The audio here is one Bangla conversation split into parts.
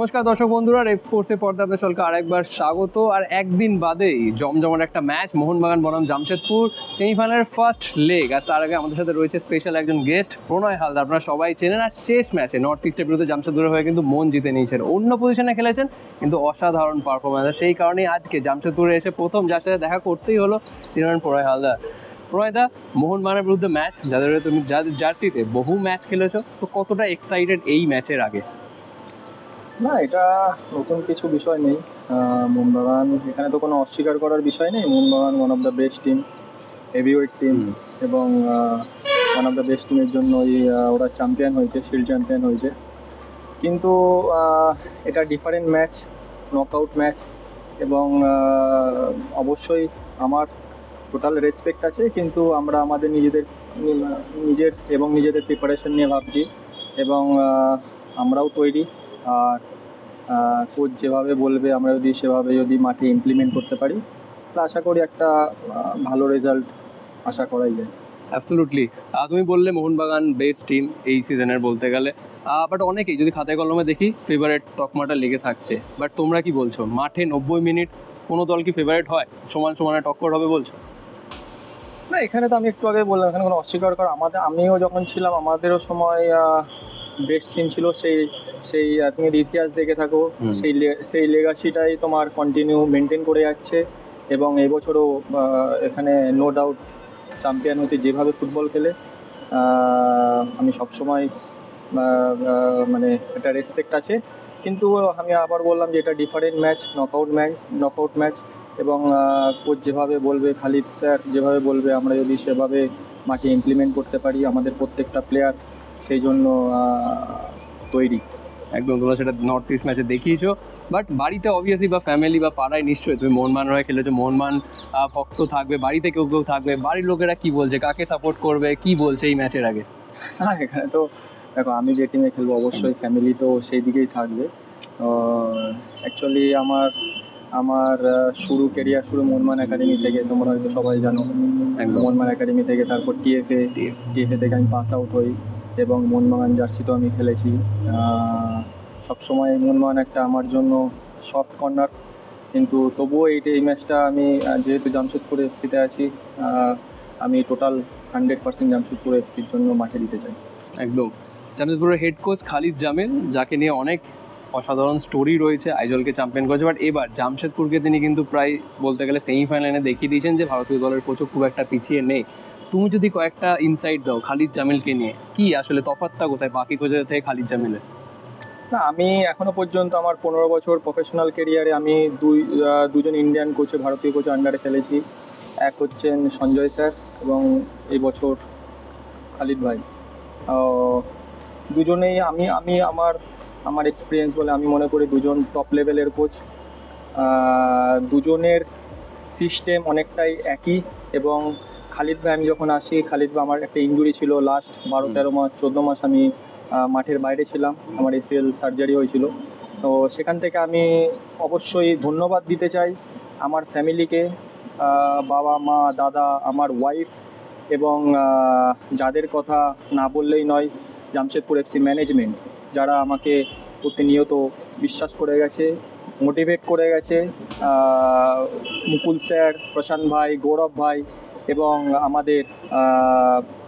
নমস্কার দর্শক বন্ধুরা রেপ স্পোর্টসের পর্দা আপনার চলকে আরেকবার স্বাগত। আর একদিন বাদেই জমজমার একটা ম্যাচ, মোহনবাগান বনাম জামশেদপুর সেমিফাইনালের ফার্স্ট লেগ আর তার আগে আমাদের সাথে রয়েছে স্পেশাল একজন গেস্ট প্রণয় হালদার। আপনারা সবাই চেনেন আর শেষ ম্যাচে নর্থ ইস্টের বিরুদ্ধে জামশেদপুরের হয়ে কিন্তু মন জিতে নিয়েছেন। অন্য পজিশনে খেলেছেন, কিন্তু অসাধারণ পারফরমেন্স সেই কারণেই আজকে জামশেদপুরে এসে প্রথম যার সাথে দেখা করতেই হলো, তিনি প্রণয় হালদার। প্রণয়দা মোহনবাগানের বিরুদ্ধে ম্যাচ যাদের তুমি যাদের জার্সিতে বহু ম্যাচ খেলেছো, তো কতটা এক্সাইটেড এই ম্যাচের আগে? না এটা নতুন কিছু বিষয় নেই। মোহনবাগান এখানে তো কোনো অস্বীকার করার বিষয় নেই। Mohun Bagan one of the best team heavyweight team এবং ওয়ান অফ দ্য বেস্ট টিমের জন্য ওই ওরা চ্যাম্পিয়ন হয়েছে শিল্ড চ্যাম্পিয়ন হয়েছে। কিন্তু এটা ডিফারেন্ট ম্যাচ নকআউট ম্যাচ এবং অবশ্যই আমার টোটাল রেসপেক্ট আছে। কিন্তু আমরা আমাদের নিজেদের নিজের এবং নিজেদের প্রিপারেশন নিয়ে ভাবছি এবং আমরাও তৈরি। আর কোচ যেভাবে বলবে আমরা যদি সেভাবে যদি মাঠে ইমপ্লিমেন্ট করতে পারি তাহলে আশা করি একটা ভালো রেজাল্ট আশা করাই যায়। অ্যাবসলুটলি তুমি বললে মোহনবাগান বেস্ট টিম এই সিজনের বলতে গেলে। বাট অনেকেই যদি খাতায় কলমে দেখি ফেভারেট তকমাটা লেগে থাকছে। বাট তোমরা কি বলছো? মাঠে নব্বই মিনিট কোনো দল কি ফেভারিট হয়? সমান সমানে টক্কর হবে বলছো? না এখানে তো আমি একটু আগে বললাম এখানে কোনো অস্বীকার করা আমাদের আমিও যখন ছিলাম আমাদেরও সময় বেস্ট টিম ছিল সেই সেই তুমি যদি ইতিহাস দেখে থাকো সেই লে- সেই লেগাসিটাই তোমার কন্টিনিউ মেনটেন করে যাচ্ছে এবং এবছরও এখানে নো ডাউট চ্যাম্পিয়ন হচ্ছে যেভাবে ফুটবল খেলে আমি সবসময় মানে একটা রেসপেক্ট আছে। কিন্তু আমি আবার বললাম যে এটা different match knockout match knockout match এবং কোচ যেভাবে বলবে খালিদ স্যার যেভাবে বলবে আমরা যদি সেভাবে মাঠে ইমপ্লিমেন্ট করতে পারি আমাদের প্রত্যেকটা প্লেয়ার সেই জন্য তৈরি। একদম তোমরা সেটা নর্থ ইস্ট ম্যাচে দেখিয়েছো। বাট বাড়িতে অবভিয়াসলি বা ফ্যামিলি বা পাড়ায় নিশ্চয়ই তুমি মোহনমান হয়ে খেলেছো মোহনমান ভক্ত থাকবে বাড়িতে কেউ কেউ থাকবে। বাড়ির লোকেরা কি বলছে কাকে সাপোর্ট করবে কি বলছে এই ম্যাচের আগে? হ্যাঁ এখানে তো দেখো আমি যে টিমে খেলব অবশ্যই ফ্যামিলি তো সেই দিকেই থাকবে। অ্যাকচুয়ালি আমার আমার শুরু কেরিয়ার শুরু মনমান একাডেমি থেকে তোমরা হয়তো সবাই জানো। একদম। মনমান একাডেমি থেকে তারপর টিএফএ টিএফএ থেকে আমি পাস আউট হই। এবং মোহনবাগান তো আমি খেলেছি। সবসময় মোহনবাগান একটা আমার জন্য সফট কর্নার কিন্তু তবুও এই এই ম্যাচটা আমি যেহেতু জামশেদপুর এফসিতে আছি আমি টোটাল হান্ড্রেড পার্সেন্ট জামশেদপুর এফসির জন্য মাঠে দিতে চাই। একদম। জামশেদপুরের হেড কোচ খালিদ জামিল, যাকে নিয়ে অনেক অসাধারণ স্টোরি রয়েছে, আইজলকে চ্যাম্পিয়ন করেছে। বাট এবার জামশেদপুরকে তিনি কিন্তু প্রায় বলতে গেলে সেমিফাইনালে দেখিয়ে দিয়েছেন যে ভারতীয় দলের কোচও খুব একটা পিছিয়ে নেই। তুমি যদি কয়েকটা ইনসাইট দাও খালিদ জামিলকে নিয়ে, কি আসলে তফাৎটা কোথায়? বাকি কোচের থেকে খালিদ জামিলের? না, আমি এখনও পর্যন্ত আমার পনেরো বছর প্রফেশনাল কেরিয়ারে আমি দুই দুজন ইন্ডিয়ান কোচে ভারতীয় কোচে আন্ডারে খেলেছি। এক হচ্ছেন সঞ্জয় স্যার এবং এই বছর খালিদ ভাই। দুজনেই আমি আমি আমার আমার এক্সপিরিয়েন্স বলে আমি মনে করি দুজন টপ লেভেলের কোচ দুজনের সিস্টেম অনেকটাই একই এবং খালিদ ভাই আমি যখন আসি খালিদ ভাই আমার একটা ইঞ্জুরি ছিল লাস্ট বারো তেরো মাস চোদ্দ মাস আমি মাঠের বাইরে ছিলাম। আমার এসিএল সার্জারি হয়েছিল। তো সেখান থেকে আমি অবশ্যই ধন্যবাদ দিতে চাই আমার ফ্যামিলিকে বাবা মা দাদা আমার ওয়াইফ এবং যাদের কথা না বললেই নয় জামশেদপুর এফসি ম্যানেজমেন্ট যারা আমাকে প্রতিনিয়ত বিশ্বাস করে গেছে মোটিভেট করে গেছে। মুকুল স্যার প্রশান্ত ভাই গৌরব ভাই এবং আমাদের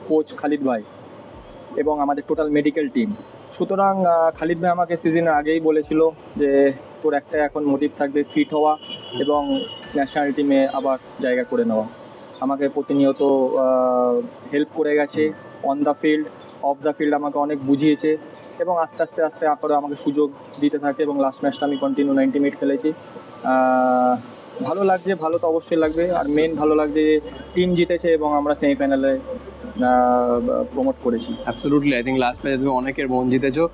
কোচ খালিদ ভাই এবং আমাদের টোটাল মেডিকেল টিম সুতরাং খালিদ ভাই আমাকে সিজনের আগেই বলেছিল যে তোর একটা এখন মোটিভ থাকবে ফিট হওয়া এবং ন্যাশনাল টিমে আবার জায়গা করে নেওয়া। আমাকে প্রতিনিয়ত হেল্প করে গেছে on the field off the field আমাকে অনেক বুঝিয়েছে এবং আস্তে আস্তে আস্তে করে আমাকে সুযোগ দিতে থাকে এবং লাস্ট ম্যাচটা আমি কন্টিনিউ নাইনটি মিনিট খেলেছি। ভালো লাগছে ভালো তো অবশ্যই লাগবে। আর মেন ভালো লাগছে যে টিম জিতেছে এবং আমরা সেমিফাইনালে প্রমোট করেছি। অ্যাবসলুটলি আই থিঙ্ক লাস্ট ম্যাচে তুমি অনেকের মন জিতেছো।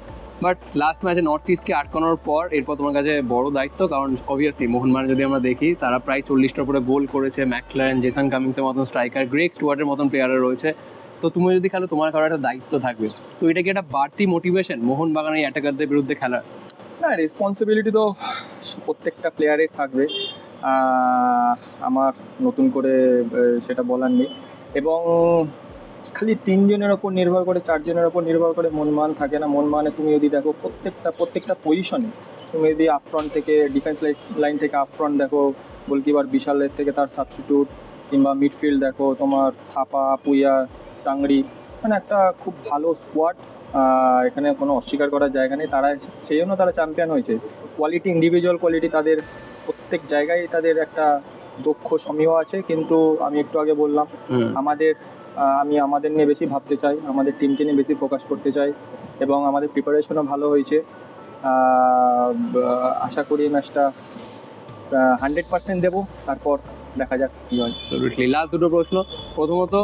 বাট লাস্ট ম্যাচে নর্থ ইস্টকে আটকানোর পর এরপর তোমার কাছে বড় দায়িত্ব কারণ অবভিয়াসলি মোহনবাগান যদি আমরা দেখি তারা প্রায় চল্লিশটার উপরে গোল করেছে। ম্যাকলারেন জেসন কামিংসের মতন স্ট্রাইকার গ্রেক স্টুয়ার্টের মতন প্লেয়াররা রয়েছে। তো তুমি যদি খেলো তোমার কারও একটা দায়িত্ব থাকবে। তো এটা কি একটা বাড়তি মোটিভেশন মোহনবাগানের অ্যাটাকারদের বিরুদ্ধে খেলার? না রেসপন্সিবিলিটি তো প্রত্যেকটা প্লেয়ারের থাকবে। আমার নতুন করে সেটা বলার নেই। এবং খালি তিনজনের ওপর নির্ভর করে, চারজনের ওপর নির্ভর করে মনমান থাকে না। মনমানে তুমি যদি দেখো প্রত্যেকটা প্রত্যেকটা পজিশনে তুমি যদি আপফ্রন্ট থেকে ডিফেন্স লাইন থেকে আপফ্রন্ট দেখো, গোলকিপার বিশালের থেকে তার সাবস্টিটিউট কিংবা মিডফিল্ড দেখো, তোমার থাপা, পুইয়া, টাংরি মানে একটা খুব ভালো স্কোয়াড এখানে কোনো অস্বীকার করার জায়গা নেই। তারা সেই জন্য তারা চ্যাম্পিয়ন হয়েছে। কোয়ালিটি ইন্ডিভিজুয়াল কোয়ালিটি তাদের প্রত্যেক জায়গায় তাদের একটা দক্ষ সমীহ আছে। কিন্তু আমি একটু আগে বললাম আমাদের আমি আমাদের নিয়ে বেশি ভাবতে চাই আমাদের টিমকে নিয়ে বেশি ফোকাস করতে চাই এবং আমাদের প্রিপারেশনও ভালো হয়েছে। আশা করি ম্যাচটা হান্ড্রেড পার্সেন্ট দেবো। তারপর দেখা যাক কী হয়। লাস্ট দুটো প্রশ্ন। প্রথমত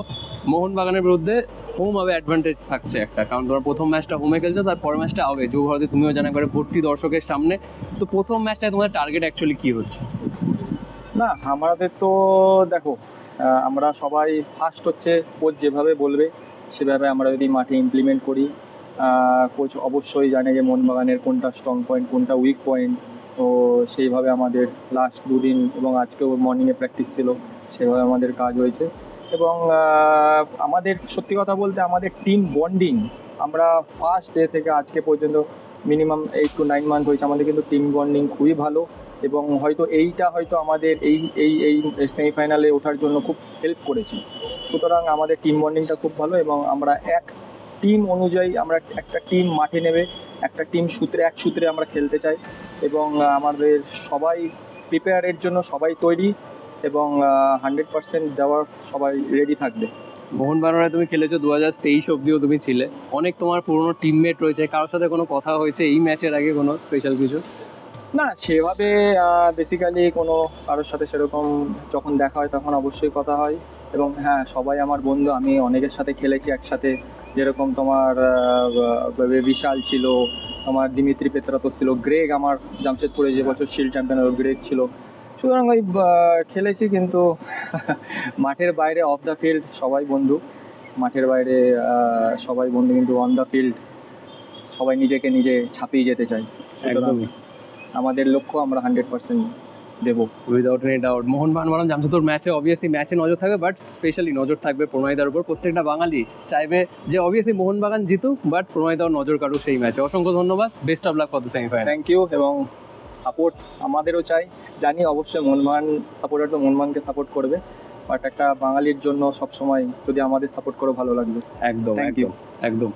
মোহনবাগানের বিরুদ্ধে হোম আবে অ্যাডভান্টেজ থাকছে একটা। কারণ তোমার প্রথম ম্যাচটা হোমে খেলছো তার পরের ম্যাচটা আবে যুব ভারতে, তুমিও জানা করে ভর্তি দর্শকের সামনে। তো প্রথম ম্যাচটায় তোমাদের টার্গেট অ্যাকচুয়ালি কি হচ্ছে? না, আমাদের তো দেখো আমরা সবাই ফার্স্ট হচ্ছে কোচ যেভাবে বলবে, সেভাবে আমরা যদি মাঠে ইমপ্লিমেন্ট করি কোচ অবশ্যই জানে যে মোহনবাগানের কোনটা স্ট্রং পয়েন্ট কোনটা উইক পয়েন্ট তো সেইভাবে আমাদের লাস্ট দুদিন এবং আজকেও মর্নিংয়ে প্র্যাকটিস ছিল, সেভাবে আমাদের কাজ হয়েছে। এবং আমাদের, সত্যি কথা বলতে আমাদের টিম বন্ডিং আমরা ফার্স্ট ডে থেকে আজকে পর্যন্ত minimum eight to nine month হয়েছে। আমাদের কিন্তু টিম বন্ডিং খুবই ভালো এবং হয়তো এইটা হয়তো আমাদের এই এই এই সেমিফাইনালে ওঠার জন্য খুব হেল্প করেছে। সুতরাং আমাদের টিম বন্ডিংটা খুব ভালো এবং আমরা এক টিম অনুযায়ী আমরা একটা টিম মাঠে নেবে, একটা টিম সূত্রে, এক সূত্রে আমরা খেলতে চাই এবং আমাদের সবাই প্রিপেয়ারের জন্য সবাই তৈরি। এবং হান্ড্রেড পার্সেন্ট দেওয়ার সবাই রেডি থাকবে। মোহনবাগানে তুমি খেলেছো দু হাজার তেইশ অব্দিও তুমি ছিলে। অনেক তোমার পুরনো টিমমেট রয়েছে কারোর সাথে কোনো কথা হয়েছে এই ম্যাচের আগে কোনো স্পেশাল কিছু? না সেভাবে বেসিক্যালি কোনো কারোর সাথে সেরকম যখন দেখা হয় তখন অবশ্যই কথা হয়। এবং হ্যাঁ সবাই আমার বন্ধু আমি অনেকের সাথে খেলেছি একসাথে। যেরকম তোমার বিশাল ছিল তোমার দিমিত্রি পেত্রাতো ছিল গ্রেগ আমার জামশেদপুরে যে বছর শিল্ড চ্যাম্পিয়ন গ্রেগ ছিল। সুতরাং ওই খেলেছি কিন্তু মাঠের বাইরে অফ দ্য ফিল্ড সবাই বন্ধু। মাঠের বাইরে সবাই বন্ধু কিন্তু অন দ্য ফিল্ড সবাই নিজেকে নিজে ছাপিয়ে যেতে চাই একদমই। আমাদের লক্ষ্য আমরা হান্ড্রেড পার্সেন্ট দেবো। উইদাউট এনি ডাউট মোহনবাগান বনাম জামশেদপুর ম্যাচে অবভিয়াসলি ম্যাচে নজর থাকবে বাট স্পেশালি নজর থাকবে প্রণয়দার উপর। প্রত্যেকটা বাঙালি চাইবে যে অবভিয়াসলি মোহনবাগান জিতুক বাট প্রণয়দাও নজর কাটুক সেই ম্যাচে অসংখ্য ধন্যবাদ। Best of luck for the semifinal thank you এবং সাপোর্ট আমাদেরও চাই। জানি অবশ্যই মনমান সাপোর্টার তো মনমানকে সাপোর্ট করবে বাট একটা বাঙালির জন্য সবসময় যদি আমাদের সাপোর্ট করো ভালো লাগবে। একদম একদম একদম।